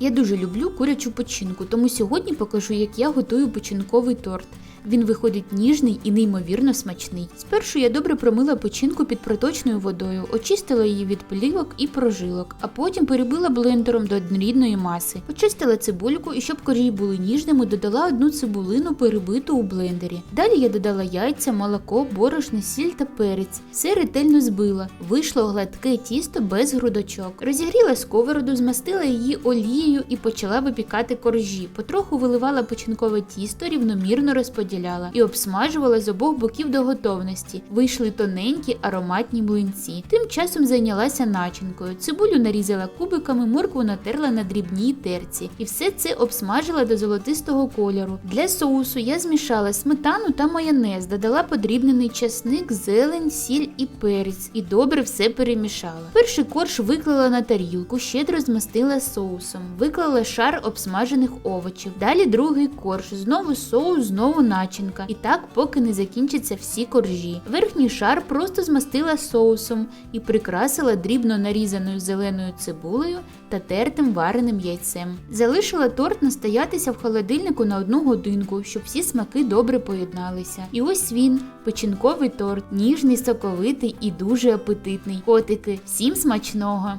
Я дуже люблю курячу печінку, тому сьогодні покажу, як я готую печінковий торт. Він виходить ніжний і неймовірно смачний. Спершу я добре промила печінку під проточною водою, очистила її від плівок і прожилок, а потім перебила блендером до однорідної маси. Почистила цибульку і щоб коржі були ніжними, додала одну цибулину, перебиту у блендері. Далі я додала яйця, молоко, борошно, сіль та перець. Все ретельно збила. Вийшло гладке тісто без грудочок. Розігріла сковороду, змастила її олією і почала випікати коржі. Потроху виливала печінкове тісто, рівномірно розподіляла і обсмажувала з обох боків до готовності. Вийшли тоненькі ароматні млинці. Тим часом зайнялася начинкою. Цибулю нарізала кубиками, моркву натерла на дрібній терці. І все це обсмажила до золотистого кольору. Для соусу я змішала сметану та майонез, додала подрібнений часник, зелень, сіль і перець. І добре все перемішала. Перший корж виклала на тарілку, щедро змастила соусом, виклала шар обсмажених овочів. Далі другий корж, знову соус, знову начинка. І так, поки не закінчаться всі коржі. Верхній шар просто змастила соусом і прикрасила дрібно нарізаною зеленою цибулею та тертим вареним яйцем. Залишила торт настоятися в холодильнику на одну годинку, щоб всі смаки добре поєдналися. І ось він, печінковий торт, ніжний, соковитий і дуже апетитний. Котики, всім смачного!